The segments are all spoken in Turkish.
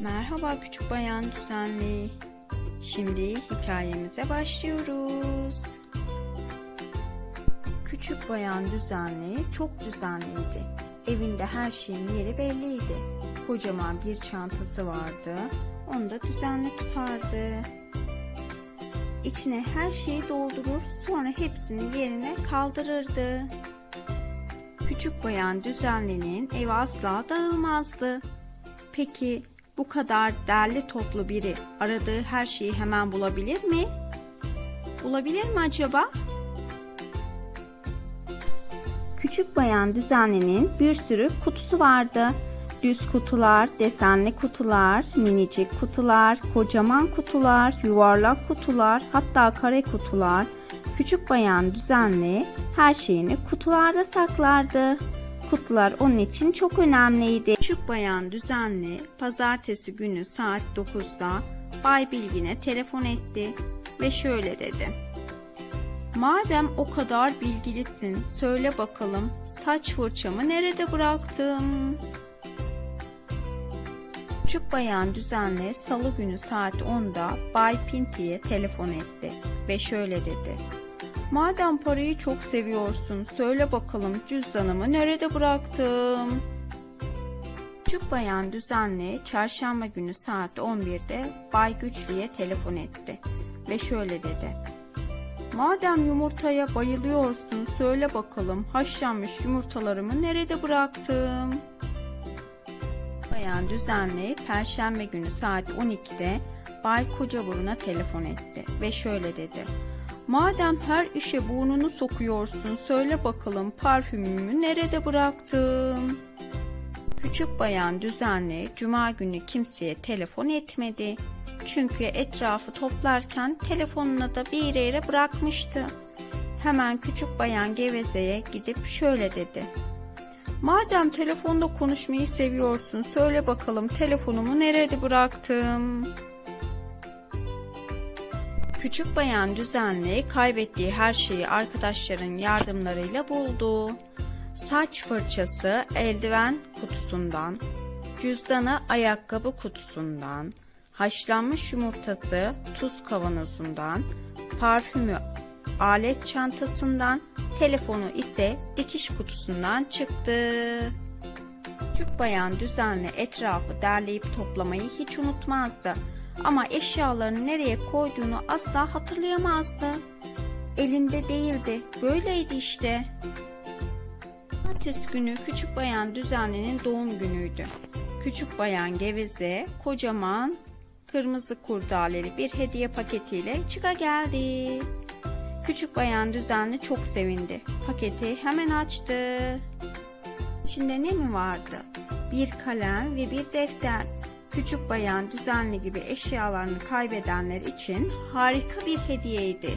Merhaba küçük bayan düzenli. Şimdi hikayemize başlıyoruz. Küçük bayan düzenli çok düzenliydi. Evinde her şeyin yeri belliydi. Kocaman bir çantası vardı. Onu da düzenli tutardı. İçine her şeyi doldurur, sonra hepsini yerine kaldırırdı. Küçük bayan düzenlinin evi asla dağılmazdı. Peki bu kadar derli toplu biri aradığı her şeyi hemen bulabilir mi? Bulabilir mi acaba? Küçük bayan düzenlinin bir sürü kutusu vardı. Düz kutular, desenli kutular, minicik kutular, kocaman kutular, yuvarlak kutular, hatta kare kutular. Küçük bayan düzenli her şeyini kutularda saklardı. Kutular onun için çok önemliydi. Küçük bayan düzenli pazartesi günü saat 9'da Bay Bilgin'e telefon etti ve şöyle dedi. Madem o kadar bilgilisin, söyle bakalım saç fırçamı nerede bıraktım? Küçük bayan düzenli salı günü saat 10'da Bay Pinti'ye telefon etti ve şöyle dedi. Madem parayı çok seviyorsun, söyle bakalım cüzdanımı nerede bıraktım? Küçük bayan düzenli çarşamba günü saat 11'de Bay Güçlü'ye telefon etti ve şöyle dedi. Madem yumurtaya bayılıyorsun, söyle bakalım haşlanmış yumurtalarımı nerede bıraktım? Bayan düzenli Perşembe günü saat 12'de Bay Kocaburun'a telefon etti ve şöyle dedi. Madem her işe burnunu sokuyorsun söyle bakalım parfümümü nerede bıraktım? Küçük bayan düzenli cuma günü kimseye telefon etmedi. Çünkü etrafı toplarken telefonunu da bir yere bırakmıştı. Hemen küçük bayan gevezeye gidip şöyle dedi. Madem telefonda konuşmayı seviyorsun söyle bakalım telefonumu nerede bıraktım? Küçük bayan düzenli kaybettiği her şeyi arkadaşların yardımlarıyla buldu. Saç fırçası eldiven kutusundan, cüzdanı ayakkabı kutusundan, haşlanmış yumurtası tuz kavanozundan, parfümü alet çantasından, telefonu ise dikiş kutusundan çıktı. Küçük bayan düzenli etrafı derleyip toplamayı hiç unutmazdı. Ama eşyalarını nereye koyduğunu asla hatırlayamazdı. Elinde değildi. Böyleydi işte. Ertesi günü küçük bayan düzenlinin doğum günüydü. Küçük bayan Geveze kocaman kırmızı kurdaleli bir hediye paketiyle çıka geldi. Küçük bayan düzenli çok sevindi. Paketi hemen açtı. İçinde ne mi vardı? Bir kalem ve bir defter. Küçük bayan düzenli gibi eşyalarını kaybedenler için harika bir hediyeydi.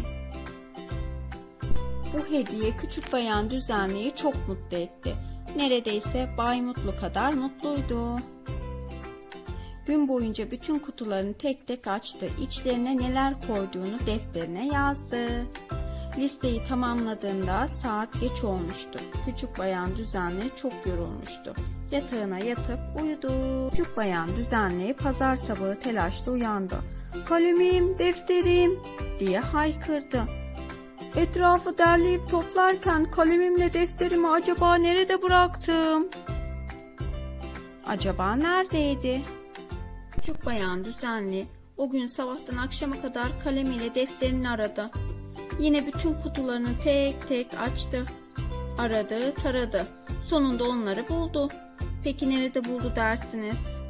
Bu hediye küçük bayan düzenliyi çok mutlu etti. Neredeyse Bay Mutlu kadar mutluydu. Gün boyunca bütün kutularını tek tek açtı. İçlerine neler koyduğunu defterine yazdı. Listeyi tamamladığında saat geç olmuştu. Küçük bayan düzenli çok yorulmuştu. Yatağına yatıp uyudu. Küçük bayan düzenli pazar sabahı telaşla uyandı. Kalemim, defterim diye haykırdı. Etrafı derleyip toplarken kalemimle defterimi acaba nerede bıraktım? Acaba neredeydi? Küçük bayan düzenli o gün sabahtan akşama kadar kalemiyle defterini aradı. Yine bütün kutularını tek tek açtı. Aradı, taradı. Sonunda onları buldu. Peki nerede buldu dersiniz?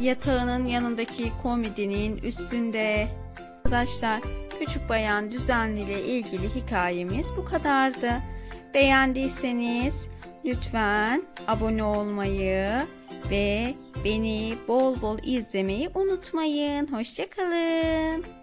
Yatağının yanındaki komodinin üstünde. Arkadaşlar, Küçük Bayan Düzenli ile ilgili hikayemiz bu kadardı. Beğendiyseniz lütfen abone olmayı ve beni bol bol izlemeyi unutmayın. Hoşçakalın.